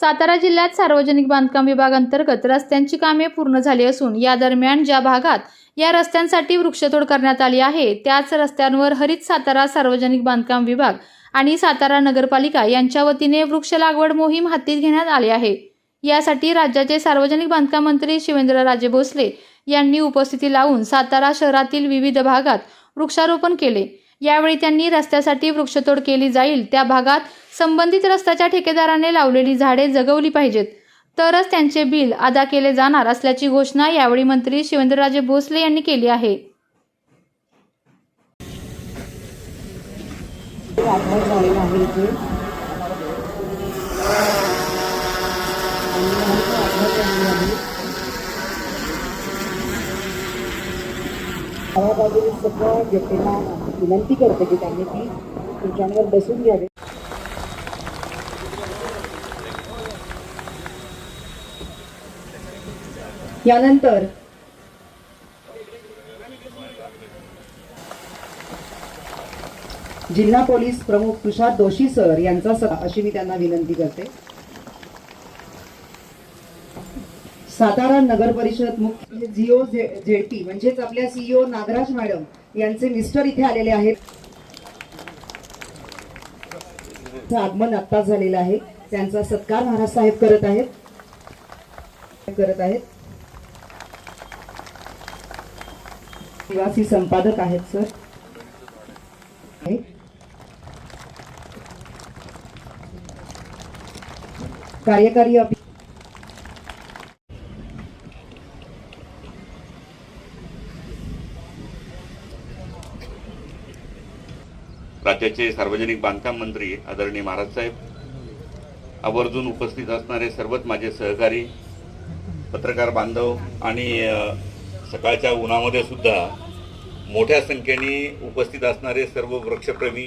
सातारा जिल्ह्यात सार्वजनिक बांधकाम विभागांतर्गत रस्त्यांची कामे पूर्ण झाली असून या दरम्यान ज्या भागात या रस्त्यांसाठी वृक्षतोड करण्यात आली आहे त्याच रस्त्यांवर हरित सातारा सार्वजनिक बांधकाम विभाग आणि सातारा नगरपालिका यांच्या वतीने वृक्ष लागवड मोहीम हाती घेण्यात आली आहे. यासाठी राज्याचे सार्वजनिक बांधकाम मंत्री शिवेंद्रराजे भोसले यांनी उपस्थिती लावून सातारा शहरातील विविध भागात वृक्षारोपण केले. यावेळी त्यांनी रस्त्यासाठी वृक्षतोड केली जाईल. त्या भागात संबंधित रस्त्याच्या ठेकेदाराने लावलेली झाडे जगवली पाहिजेत. तरच त्यांचे बिल अदा केले जाणार असल्याची घोषणा यावेळी मंत्री शिवेंद्रराजे भोसले यांनी केली आहे. लागवड विनंती करते की त्यांनी ती खुर्च्यांवर बसून घ्यावे. यानंतर जिल्हा पोलीस प्रमुख तुषार दोशी सर यांचा स अशी मी त्यांना विनंती करते. सातारा नगर परिषद मुख्य म्हणजे जिओ जेटी म्हणजेच आपल्या सीईओ नागराज मॅडम यांचे मिस्टर इथे आलेले आहेत. आगमन आत्ताच झालेलं आहे. त्यांचा सत्कार महाराज साहेब करत आहेत. करत आहेत. निवासी संपादक आहेत सर. कार्यकारी कार्यकारी राज्याचे सार्वजनिक बांधकाम मंत्री आदरणीय महाराज साहेब आवर्जून उपस्थित असणारे सर्वच माझे सहकारी पत्रकार बांधव आणि सकाळच्या उन्हामध्ये सुद्धा मोठ्या संख्येने उपस्थित असणारे सर्व वृक्षप्रेमी.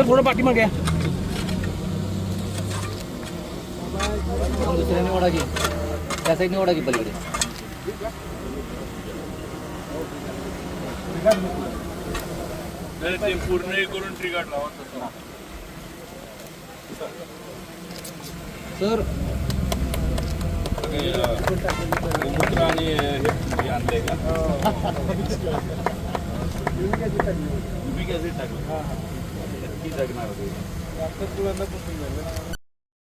सर थोडं पाठीमागे या. दुसऱ्याने ओढा घे त्या साईडने ओढा घे पलीकडे ते पूर्ण करून ट्रिगार लावा तसं. सर गोमूत्र आणि हे आणलंय का टाकलं नक्की जगणार होते?